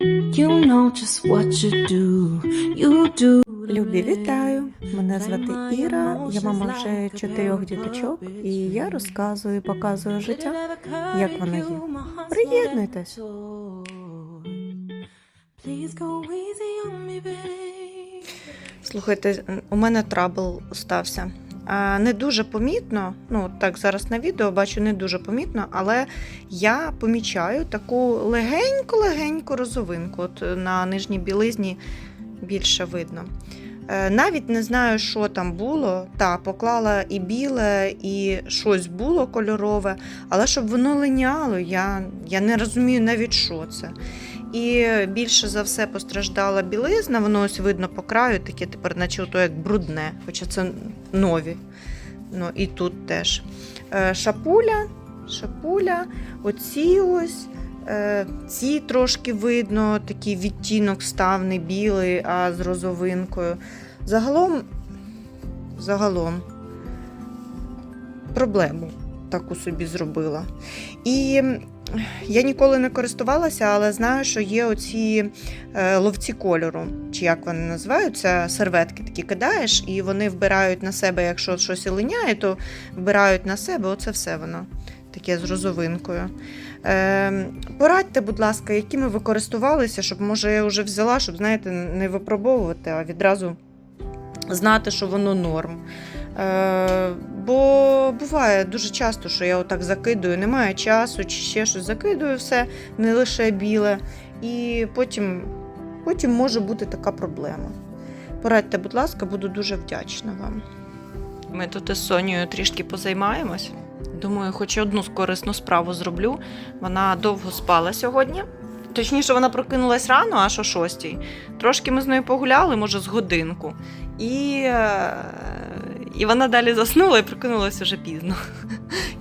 You know just what you do. You do. Любі, вітаю! Мене звати Іра, я мама вже чотирьох діточок, і я розказую і показую життя, як воно є. Приєднуйтесь. Слухайте, у мене трабл стався. Не дуже помітно, ну так зараз на відео бачу не дуже помітно, але я помічаю таку легеньку-легеньку розовинку. От на нижній білизні більше видно. Е, Навіть не знаю, що там було. Та, поклала і біле, і щось було кольорове, але щоб воно линяло, я, я не розумію навіть, що це. І більше за все постраждала білизна, воно ось видно по краю, таке тепер, наче ото як брудне, хоча це нові. Ну і тут теж. Е, Шапуля, шапуля, оці ось. е, Ці трошки видно, такий відтінок став не білий, а з розовинкою. Загалом, загалом, проблему таку собі зробила. І я ніколи не користувалася, але знаю, що є оці е, ловці кольору, чи як вони називаються, серветки такі кидаєш, і вони вбирають на себе, якщо щось і линяє, то вбирають на себе оце все воно таке з розовинкою. Е, порадьте, будь ласка, якими ви користувалися, щоб може я вже взяла, щоб знаєте, не випробовувати, а відразу знати, що воно норм. Е, бо буває дуже часто, що я отак закидую, немає часу, чи ще щось закидую все, не лише біле. І потім, потім може бути така проблема. Порадьте, будь ласка, буду дуже вдячна вам. Ми тут із Сонією трішки позаймаємось. Думаю, хоч одну корисну справу зроблю. Вона довго спала сьогодні. Точніше, вона прокинулась рано, аж о шостій. Трошки ми з нею погуляли, може, з годинку. І, е, і вона далі заснула і прокинулася вже пізно.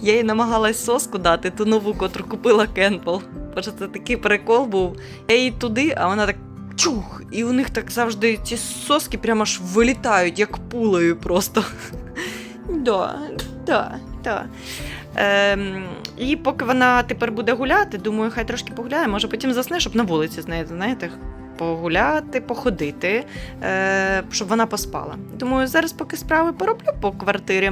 Я їй намагалась соску дати, ту нову, котру купила Кенпл. Бо це такий прикол був. Я їй туди, а вона так чух. І у них так завжди ці соски прямо аж вилітають, як пулею просто. Да, да, да. Ем, і поки вона тепер буде гуляти, думаю, хай трошки погуляє, може потім засне, щоб на вулиці з знаєте, погуляти, походити, е, щоб вона поспала. Думаю, зараз поки справи пороблю по квартирі.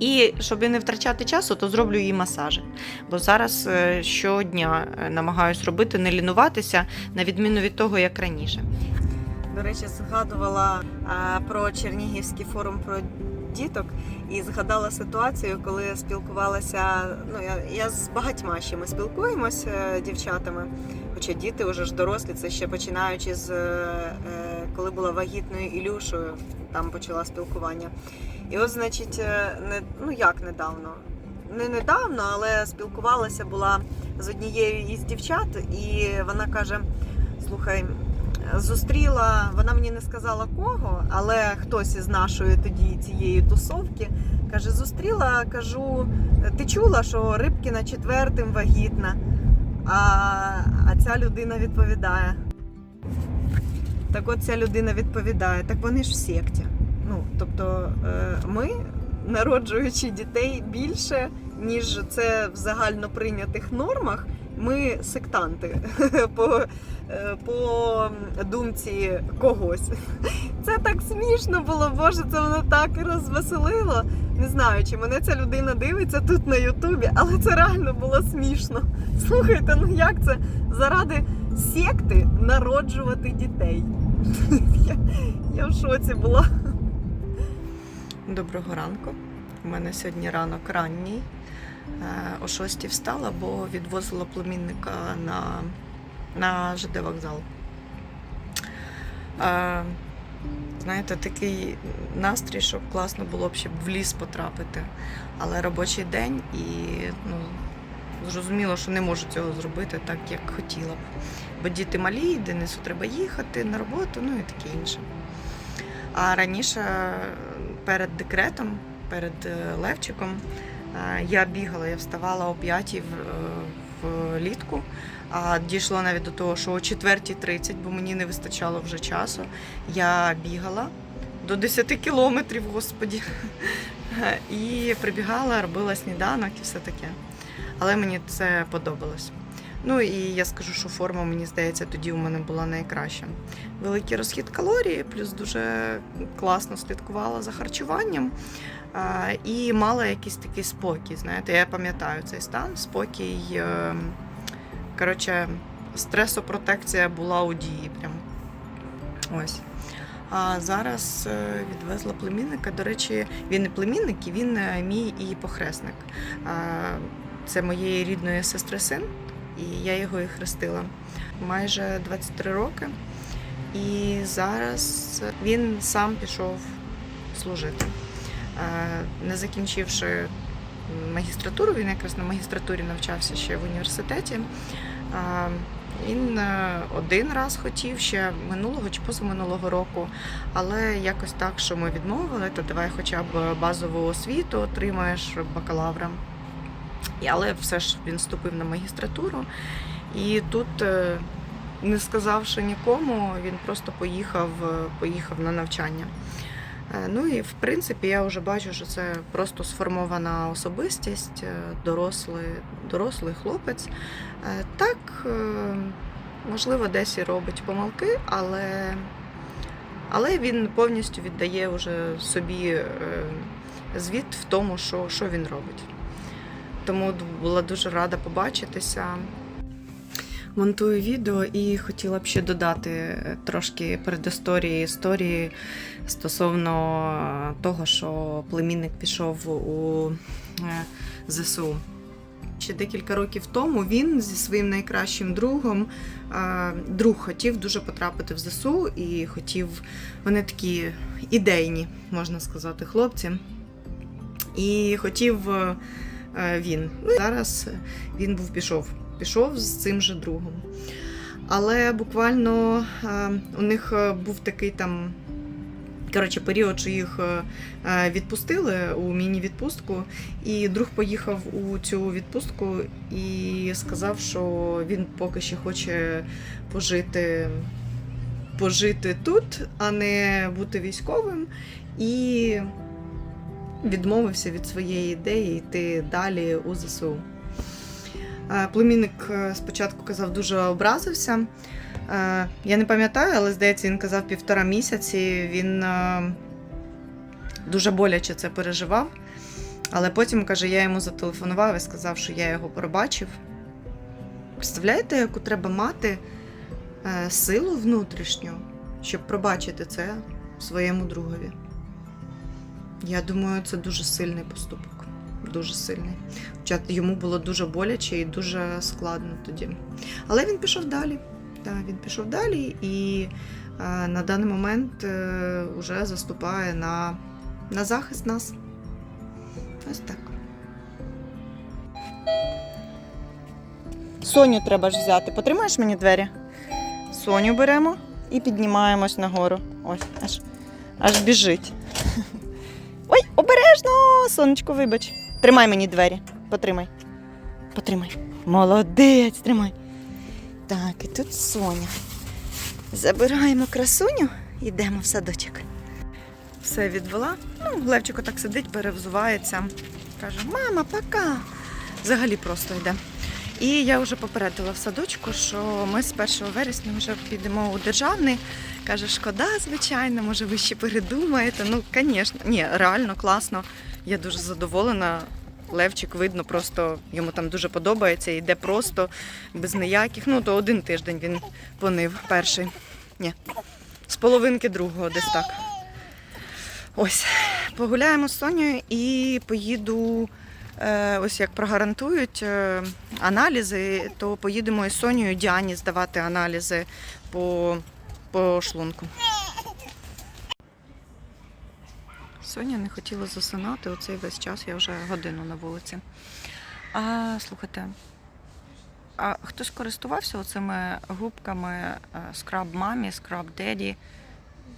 І щоб не втрачати часу, то зроблю їй масажі. Бо зараз е, щодня е, намагаюсь робити, не лінуватися, на відміну від того, як раніше. До речі, згадувала про Чернігівський форум про діток і згадала ситуацію, коли спілкувалася. Ну я, я з багатьма ще ми спілкуємося е, дівчатами, хоча діти вже ж дорослі, це ще починаючи з е, е, коли була вагітною Ілюшою, там почала спілкування. І от, значить, не ну як недавно. Не недавно, але спілкувалася була з однією із дівчат, і вона каже: слухай, зустріла, вона мені не сказала кого, але хтось із нашої тоді цієї тусовки каже: зустріла, кажу, ти чула, що Рибкіна четвертим вагітна. А, а ця людина відповідає. Так от ця людина відповідає, так вони ж в секті. Ну, тобто е, ми, народжуючи дітей більше, ніж це в загально прийнятих нормах, ми сектанти по, е, по думці когось. Це так смішно було, Боже, це воно так розвеселило. Не знаю, чи мене ця людина дивиться тут на Ютубі, але це реально було смішно. Слухайте, ну як це заради секти народжувати дітей? Я, я в шоці була. Доброго ранку. У мене сьогодні ранок ранній. Е, О 6 встала, бо відвозила племінника на, на ЖД вокзал. Е, Знаєте, такий настрій, що класно було б ще в ліс потрапити. Але робочий день і ну, зрозуміло, що не можу цього зробити так, як хотіла б. Бо діти малі, Денису треба їхати на роботу, ну і таке інше. А раніше перед декретом, перед е, Левчиком, я бігала, я вставала о 5 в літку, а дійшло навіть до того, що о 4.30, бо мені не вистачало вже часу. Я бігала до 10 кілометрів, господі. І прибігала, робила сніданок і все таке. Але мені це подобалось. Ну і я скажу, що форма, мені здається, тоді у мене була найкраща. Великий розхід калорій, плюс дуже класно слідкувала за харчуванням. І мала якийсь такий спокій. Знаєте, я пам'ятаю цей стан, спокій. е, Коротше, стресопротекція була у дії. Прям. Ось. А зараз е, відвезла племінника. До речі, він не племінник, і він е, мій і похресник. Це моєї рідної сестри син, і я його і хрестила майже 23 роки. І зараз він сам пішов служити. Е, Не закінчивши магістратуру, він якраз на магістратурі навчався ще в університеті. Е, Він е, один раз хотів ще минулого чи позаминулого року, але якось так, що ми відмовили, то давай хоча б базову освіту отримаєш бакалавра. Але все ж він вступив на магістратуру. І тут, е, не сказавши нікому, він просто поїхав, е, поїхав на навчання. Е, Ну і в принципі я вже бачу, що це просто сформована особистість, дорослий, дорослий хлопець. Так, можливо, десь і робить помилки, але, але він повністю віддає вже собі звіт в тому, що, що він робить. Тому була дуже рада побачитися. Монтую відео і хотіла б ще додати е, трошки передісторії історії стосовно того, що племінник пішов у е, ЗСУ. Ще декілька років тому він зі своїм найкращим другом е, друг хотів дуже потрапити в ЗСУ і хотів. Вони такі ідейні, можна сказати, хлопці. І хотів він. Ну, зараз він був пішов. Пішов з цим же другом. Але буквально е, у них е, був такий там. Коротше, період, що їх е, е, відпустили у міні-відпустку, і друг поїхав у цю відпустку і сказав, що він поки ще хоче пожити, пожити тут, а не бути військовим, і відмовився від своєї ідеї йти далі у ЗСУ. Е, Племінник е, спочатку казав, дуже образився. Е, Я не пам'ятаю, але здається, він казав півтора місяці. Він дуже боляче це переживав. Але потім, каже, я йому зателефонував і сказав, що я його пробачив. Представляєте, яку треба мати силу внутрішню, щоб пробачити це своєму другові? Я думаю, це дуже сильний поступок. Дуже сильний. Хоча йому було дуже боляче і дуже складно тоді. Але він пішов далі. Так, він пішов далі і е, на даний момент е, вже заступає на, на захист нас. Ось так. Соню треба ж взяти. Потримаєш мені двері? Соню беремо і піднімаємось нагору. Ось, аж, аж біжить. Обережно! Сонечко, вибач. Тримай мені двері. Потримай. Потримай. Молодець, тримай. Так, і тут Соня. Забираємо красуню, йдемо в садочок. Все відвела. Ну, Левчик так сидить, перевзувається. Каже: мама, пока. Взагалі просто йде. І я вже попередила в садочку, що ми з 1 вересня вже підемо у державний. Каже, шкода, звичайно, може ви ще передумаєте. Ну, звісно, ні, реально класно. Я дуже задоволена. Левчик видно, просто йому там дуже подобається, йде просто без ніяких. Ну, то один тиждень він понив перший. Ні. З половинки другого десь так. Ось. Погуляємо з Сонею і поїду. Е, Ось як прогарантують е, аналізи, то поїдемо із Сонією Діані здавати аналізи по, по шлунку. Соня не хотіла засинати оцей весь час, я вже годину на вулиці. А слухайте, а хтось користувався оцими губками е, Scrub Mommy, Scrub Daddy?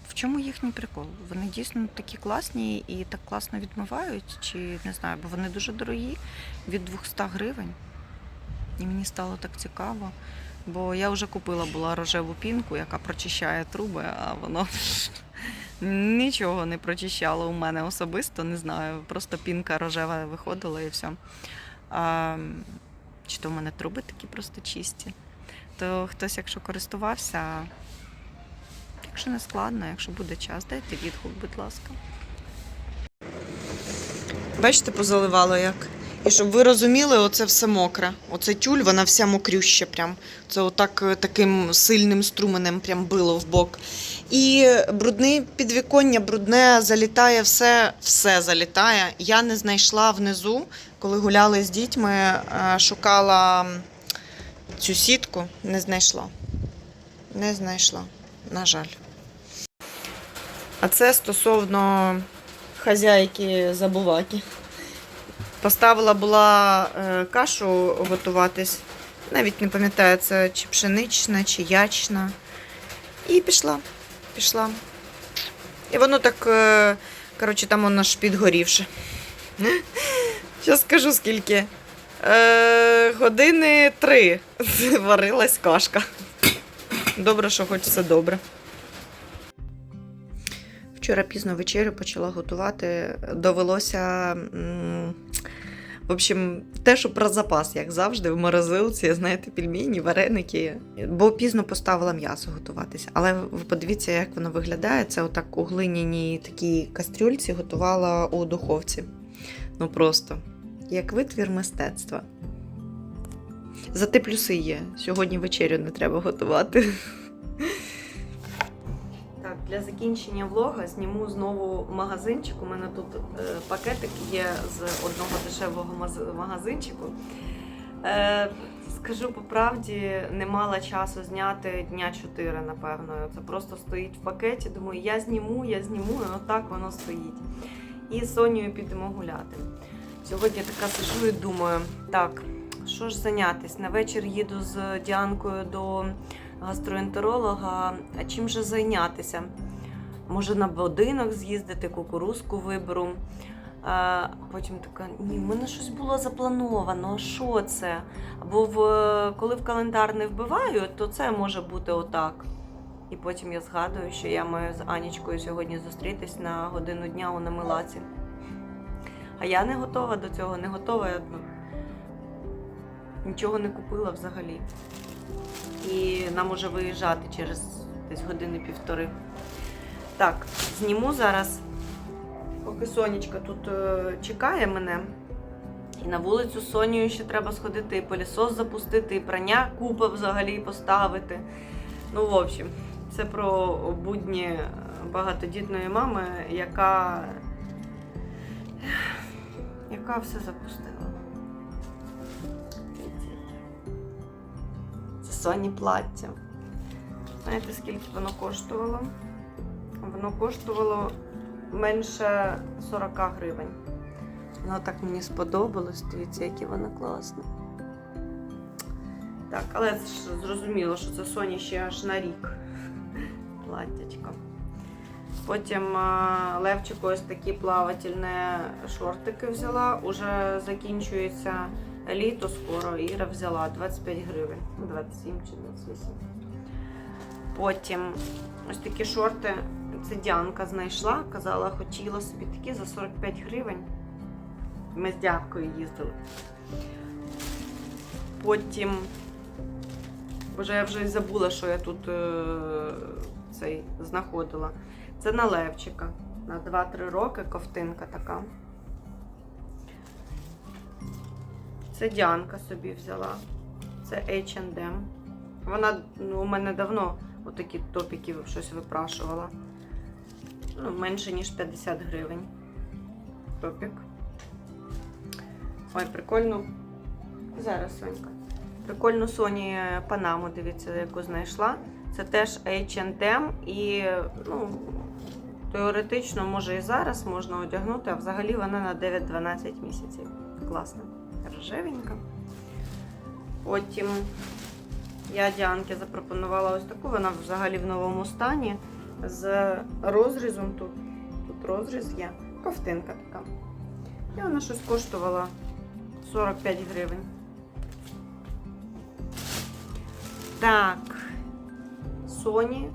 В чому їхній прикол? Вони дійсно такі класні і так класно відмивають, чи не знаю, бо вони дуже дорогі від 200 гривень. І мені стало так цікаво. Бо я вже купила була рожеву пінку, яка прочищає труби, а воно нічого не прочищало у мене особисто, не знаю. Просто пінка рожева виходила і все. А, чи то в мене труби такі просто чисті. То хтось, якщо користувався, якщо не складно, якщо буде час, дайте відгук, будь ласка. Бачите, позаливало як. І щоб ви розуміли, оце все мокре. Оце тюль, вона вся мокрюща прям. Це отак е, таким сильним струменем прям било в бок. І брудне підвіконня, брудне залітає все, все залітає. Я не знайшла внизу, коли гуляли з дітьми, е, шукала цю сітку, не знайшла. Не знайшла, на жаль. А це стосовно хазяйки забуваки. Поставила була е, кашу готуватись. Навіть не пам'ятаю, це чи пшенична, чи ячна. І пішла. Пішла. І воно так, е, коротше, там воно ж підгорівше. Зараз скажу скільки. Е, години три варилась кашка. Добре, що хоч все добре. Вчора пізно вечерю почала готувати. Довелося. В общем, те, що про запас, як завжди, в морозилці, знаєте, пельмені, вареники. Бо пізно поставила м'ясо готуватися. Але ви подивіться, як воно виглядає. Це отак у глиняній такій кастрюльці готувала у духовці. Ну просто як витвір мистецтва. Зате плюси є. Сьогодні вечерю не треба готувати. Для закінчення влога зніму знову магазинчик. У мене тут е, пакетик є з одного дешевого магазинчику. Е, скажу по правді, не мала часу зняти дня 4, напевно. Це просто стоїть в пакеті. Думаю, я зніму, я зніму, і отак воно стоїть. І з Сонією підемо гуляти. Сьогодні така сижу і думаю, так, що ж зайнятися? На вечір їду з Діанкою до гастроентеролога, а чим же зайнятися? Може на будинок з'їздити, кукурузку виберу. А потім така, ні, в мене щось було заплановано, а що це? Або в, коли в календар не вбиваю, то це може бути отак. І потім я згадую, що я маю з Анічкою сьогодні зустрітись на годину дня у Намилаці. А я не готова до цього, не готова. Я ну, нічого не купила взагалі і нам уже виїжджати через десь години-півтори. Так, зніму зараз, поки Сонечка тут е, чекає мене. І на вулицю з Сонією ще треба сходити, і пилісос запустити, і прання купа взагалі поставити. Ну, в общем, це про будні багатодітної мами, яка, яка все запустила. Соні плаття. Знаєте, скільки воно коштувало? Воно коштувало менше 40 гривень. Воно так мені сподобалось. Дивіться, яке воно класне. Так, але ж зрозуміло, що це Соні ще аж на рік. Платтячко. Потім Левчику ось такі плавательні шортики взяла. Уже закінчується літо скоро. Іра взяла 25 гривень. Ну, 27 чи 28. Потім ось такі шорти. Це Діанка знайшла. Казала, хотіла собі такі за 45 гривень. Ми з дядкою їздили. Потім. Боже, я вже забула, що я тут е, цей знаходила. Це на Левчика. На 2-3 роки ковтинка така. Це Діанка собі взяла. Це H&M. Вона ну, у мене давно отакі топіки щось випрашувала. Ну, менше, ніж 50 гривень. Топік. Ой, прикольно. Зараз, Сонька. Прикольно Соні Панаму, дивіться, яку знайшла. Це теж H&M і ну, теоретично, може і зараз можна одягнути, а взагалі вона на 9-12 місяців. Класно. Рожевенька. Потім я Діанки запропонувала ось таку, вона взагалі в новому стані з розрізом тут. Тут розріз є. Ковтинка така. І вона щось коштувала 45 гривень. Так. Sony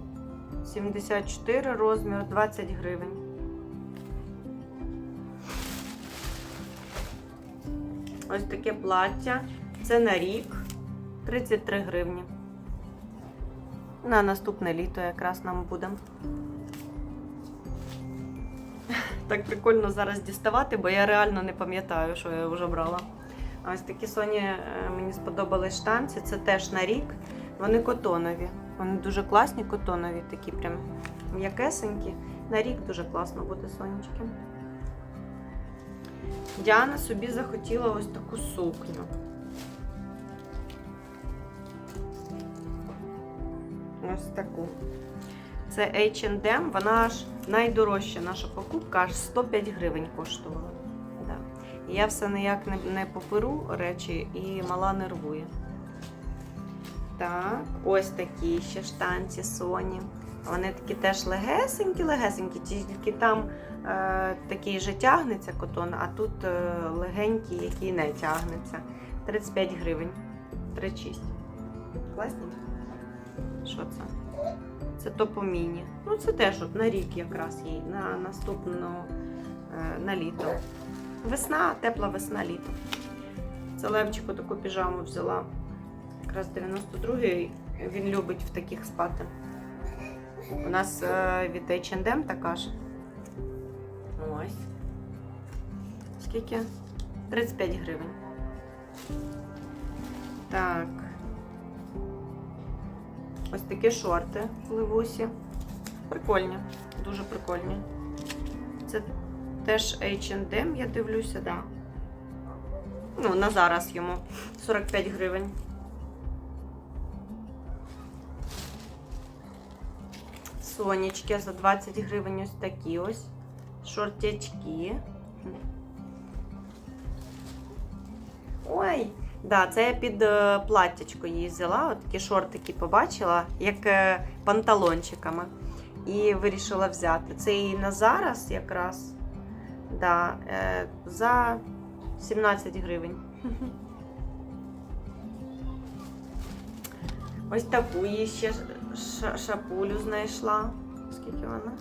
74 розмір 20 гривень. Ось таке плаття Це на рік 33 гривні. На наступне літо якраз нам буде. Так прикольно зараз діставати, бо я реально не пам'ятаю, що я вже брала. Ось такі Соні е, мені сподобались штанці. Це теж на рік. Вони котонові. Вони дуже класні, котонові, такі прям м'якесенькі. На рік дуже класно буде сонечки. Діана собі захотіла ось таку сукню. Ось таку. Це H&M, вона аж найдорожча наша покупка, аж 105 гривень коштувала. Да. Я все ніяк не, не поперу речі і мала нервує. Так, ось такі ще штанці Соні. Вони такі теж легесенькі-легесенькі, тільки там е, такий же тягнеться котон, а тут е, легенький, який не тягнеться. 35 гривень. 36. Класні? Що це? Це топоміні. Ну, це теж от на рік якраз їй, на наступну е, на літо. Весна, тепла весна, літо. Це Левчику таку піжаму взяла. Якраз 92-й. Він любить в таких спати. У нас е, від H&M така ж. Ось. Скільки? 35 гривень. Так. Ось такі шорти в Левусі. Прикольні, дуже прикольні. Це теж H&M, я дивлюся, да. Ну, на зараз йому 45 гривень. Сонечки за 20 гривень ось такі ось. Шортячки. Ой, да, це я під е, платтячко її взяла. От такі шортики побачила, як е, панталончиками. І вирішила взяти. Це і на зараз якраз. Да, е, за 17 гривень. Ось таку її ще шапулю знайшла. Скільки вона?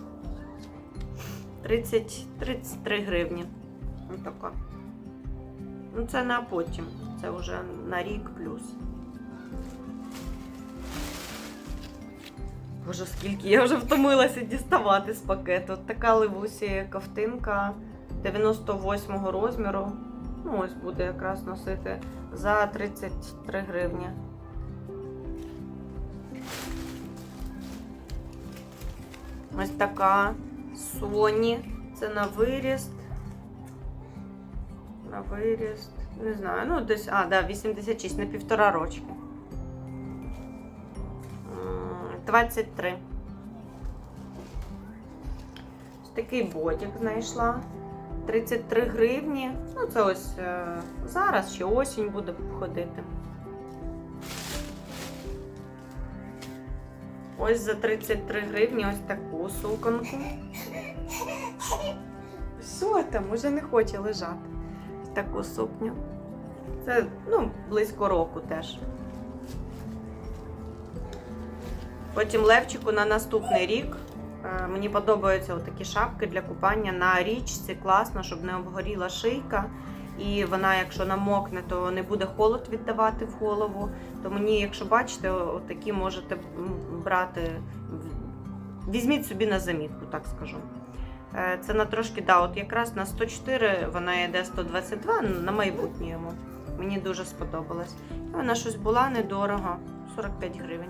30, 33 гривні. Ось така. Ну, це на потім. Це вже на рік плюс. Боже, скільки я вже втомилася діставати з пакету. Така левусі ковтинка 98-го розміру. Ну, ось буде якраз носити за 33 гривні. Ось така Соні. Це на виріст. На виріст. Не знаю, ну десь, а, да, 86 на півтора рочки. 23. Ось такий бодік знайшла. 33 гривні. Ну, це ось е, зараз ще осінь буде ходити. Ось за 33 гривні ось таку суконку. Що там? Уже не хоче лежати. Ось таку сукню. Це ну, близько року теж. Потім Левчику на наступний рік. Е, Мені подобаються такі шапки для купання на річці. Класно, щоб не обгоріла шийка. І вона, якщо намокне, то не буде холод віддавати в голову. То мені, якщо бачите, такі можете брати. Візьміть собі на замітку, так скажу. Е, Це на трошки, да, от якраз на 104 вона йде 122 на майбутнє йому. Мені дуже сподобалось. І Вона щось була недорого, 45 гривень.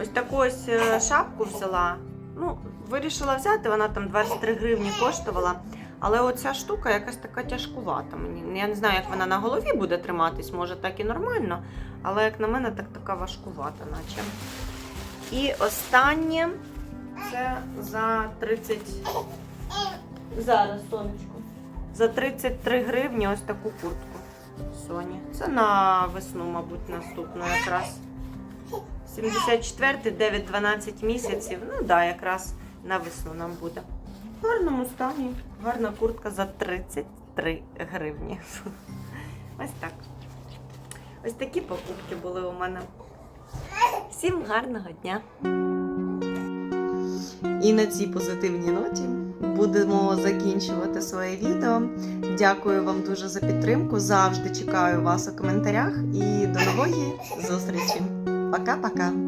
Ось таку ось е, шапку взяла. Ну, вирішила взяти, вона там 23 гривні коштувала. Але оця штука якась така тяжкувата мені. Я не знаю, як вона на голові буде триматись, може так і нормально. Але як на мене, так така важкувата, наче. І останнє це за 30. Зараз, сонечко. За 33 гривні ось таку куртку. Соні. Це на весну, мабуть, наступну якраз. 74, 9-12 місяців. Ну так, да, якраз на весну нам буде. В гарному стані. Гарна куртка за 33 гривні. Ось так. Ось такі покупки були у мене. Всім гарного дня! І на цій позитивній ноті будемо закінчувати своє відео. Дякую вам дуже за підтримку. Завжди чекаю вас у коментарях і до нової зустрічі. Пока-пока!